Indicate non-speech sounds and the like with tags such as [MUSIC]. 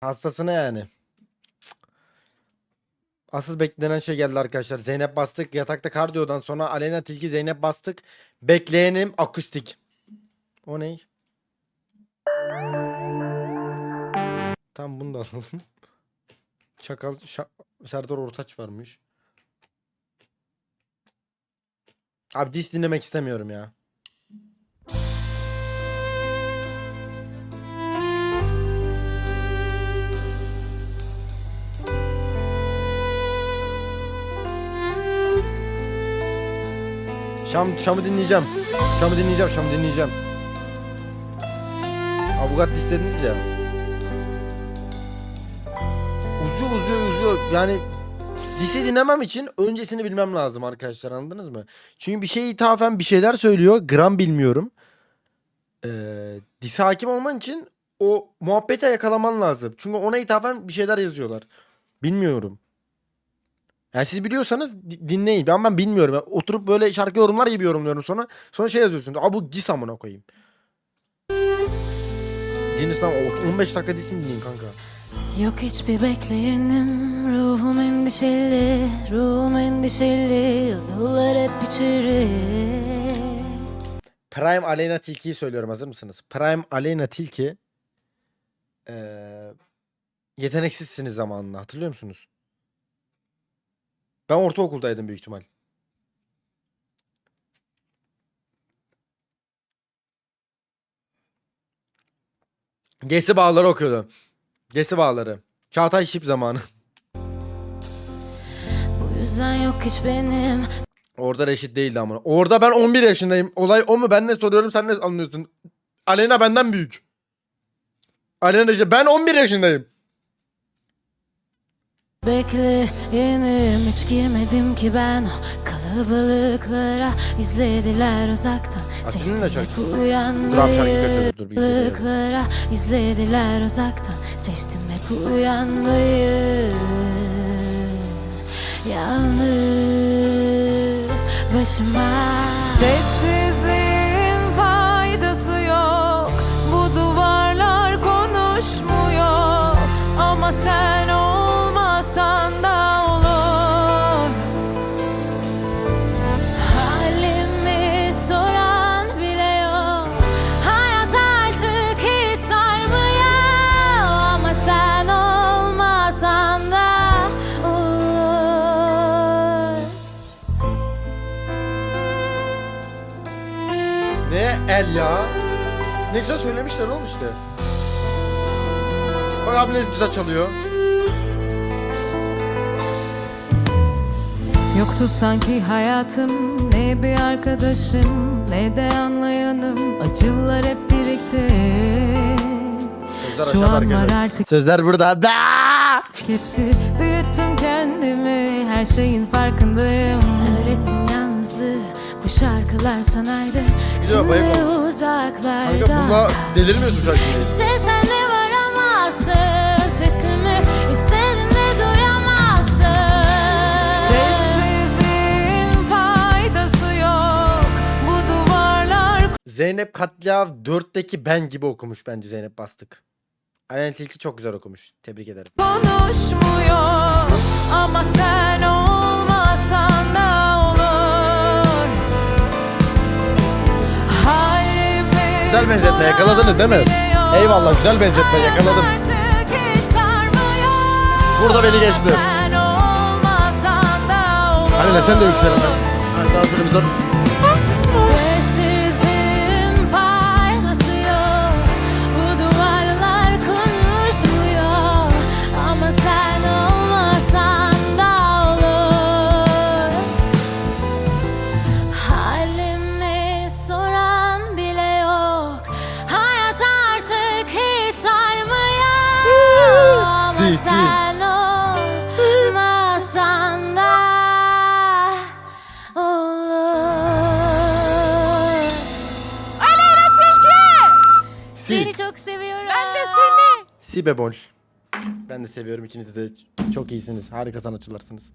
Hastasına yani. Asıl beklenen şey geldi arkadaşlar. Zeynep bastık. Yatakta kardiyodan sonra Aleyna Tilki Zeynep bastık. Bekleyenim akustik. O ne? Tamam bunu da alalım. [LAUGHS] Çakal Şa- Serdar Ortaç varmış. Abi dis dinlemek istemiyorum ya. Şam, Şam'ı dinleyeceğim. Şam'ı dinleyeceğim, Şam'ı dinleyeceğim. Avukat istediniz ya. Uzuyor uzuyor uzuyor. Yani Disi dinlemem için öncesini bilmem lazım arkadaşlar anladınız mı? Çünkü bir şey ithafen bir şeyler söylüyor. Gram bilmiyorum. Ee, disi hakim olman için o muhabbete yakalaman lazım. Çünkü ona ithafen bir şeyler yazıyorlar. Bilmiyorum. Yani siz biliyorsanız di- dinleyin. Ben ben bilmiyorum. Ben oturup böyle şarkı yorumlar gibi yorumluyorum sonra. Sonra şey yazıyorsun. Aa bu dis amına koyayım. Cinisten 15 dakika dis mi dinleyin kanka? Yok hiçbir bekleyenim Ruhum endişeli Ruhum endişeli Yollar hep içeri Prime Aleyna Tilki'yi söylüyorum. Hazır mısınız? Prime Aleyna Tilki eee yeteneksizsiniz zamanında. Hatırlıyor musunuz? Ben ortaokuldaydım büyük ihtimal. Gesi bağları okuyordu. Gesi bağları. Çağatay Şip zamanı. [LAUGHS] Bu yüzden yok hiç benim Orada reşit değildi ama. Orada ben 11 yaşındayım. Olay o mu? Ben ne soruyorum sen ne anlıyorsun? Aleyna benden büyük. Aleyna işte ben 11 yaşındayım. Bekleyenim Hiç girmedim ki ben. O Kalabalıklara izlediler uzaktan. Seçtim hep uyanmayı. Kalabalıklara izlediler uzaktan. Seçtim hep uyanmayı. Yalnız başıma. Sessizliğin el ya? Ne güzel söylemişler oğlum işte. Bak abi ne güzel çalıyor. Yoktu sanki hayatım ne bir arkadaşım ne de anlayanım acılar hep birikti. Sözler Şu an var arkadaşlar. artık Sözler burada. Ba! hepsi büyüttüm kendimi her şeyin farkındayım. Öğretin bu şarkılar sanaydı şimdi bayılma. uzaklarda. Kanka bununla delirmiyorsun şarkıyı. İstesen de varamazsın sesimi istedin de duyamazsın. Sessizliğin faydası yok bu duvarlar Zeynep Katliam 4'teki ben gibi okumuş bence Zeynep Bastık. Aleyna Tilki çok güzel okumuş. Tebrik ederim. konuşmuyor ama sen olmasan Güzel benzetme, yakaladınız değil mi? Eyvallah, güzel benzetme, yakaladım. Burada beni geçti. Aleyna sen de yükselen. Hadi daha sıramızdan. Sen olmasan da olur Aleyna Tilki! Seni çok seviyorum. Ben de seni. Si bebol. Ben de seviyorum ikinizi de. Çok iyisiniz. Harika sanatçılarsınız.